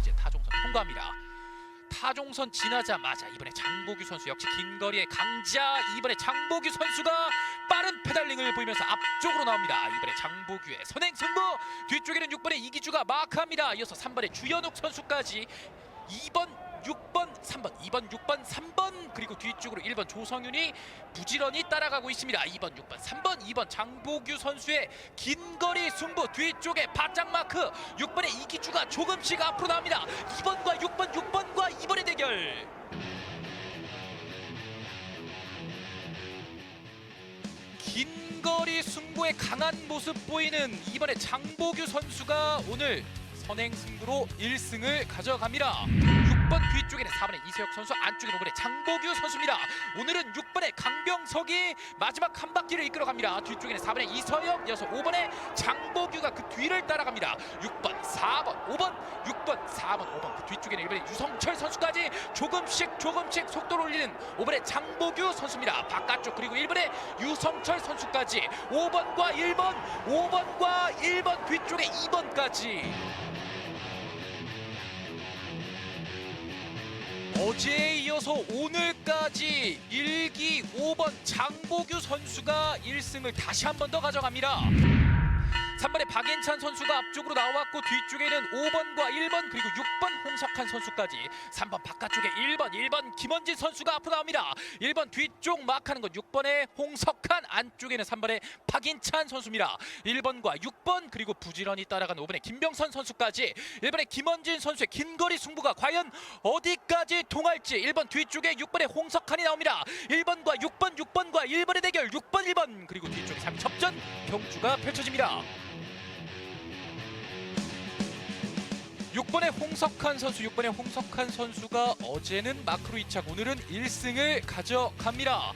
이제 타종선 통과합니다. 타종선 지나자마자 이번에 장보규 선수 역시 긴 거리의 강자 이번에 장보규 선수가 빠른 페달링을 보이면서 앞쪽으로 나옵니다. 이번에 장보규의 선행 승부 뒤쪽에는 6번의 이기주가 마크합니다. 이어서 3번의 주현욱 선수까지 2번 6번, 3번, 2번, 6번, 3번 그리고 뒤쪽으로 1번 조성윤이 부지런히 따라가고 있습니다. 2번, 6번, 3번, 2번 장보규 선수의 긴 거리 승부 뒤쪽에 바짝 마크 6번의 이기주가 조금씩 앞으로 나옵니다. 2번과 6번, 6번과 2번의 대결. 긴 거리 승부에 강한 모습 보이는 이번에 장보규 선수가 오늘 선행 승부로 1승을 가져갑니다. 6번 뒤쪽에는 4번의 이세혁 선수, 안쪽에 5번의 장보규 선수입니다. 오늘은 6번의 강병석이 마지막 한 바퀴를 이끌어갑니다. 뒤쪽에는 4번의 이서영, 이어서 5번의 장보규가 그 뒤를 따라갑니다. 6번, 4번, 5번, 6번, 4번, 5번 그 뒤쪽에는 1번의 유성철 선수까지 조금씩 조금씩 속도를 올리는 5번의 장보규 선수입니다. 바깥쪽 그리고 1번의 유성철 선수까지 5번과 1번, 5번과 1번 뒤쪽에 2번까지 어제에 이어서 오늘까지 1기 5번 장보규 선수가 1승을 다시 한 번 더 가져갑니다. 3번의 박인찬 선수가 앞쪽으로 나왔고 뒤쪽에는 5번과 1번 그리고 6번 홍석한 선수까지 3번 바깥쪽에 1번 1번 김원진 선수가 앞으로 나옵니다. 1번 뒤쪽 마크하는 건 6번의 홍석한 안쪽에는 3번의 박인찬 선수입니다. 1번과 6번 그리고 부지런히 따라가는 5번의 김병선 선수까지 1번의 김원진 선수의 긴거리 승부가 과연 어디까지 통할지 1번 뒤쪽에 6번의 홍석한이 나옵니다. 1번과 6번 6번과 1번의 대결 6번 1번 그리고 뒤쪽에 3위 접전 경주가 펼쳐집니다. 6번의 홍석한 선수, 6번의 홍석한 선수가 어제는 마크로 2착, 오늘은 1승을 가져갑니다.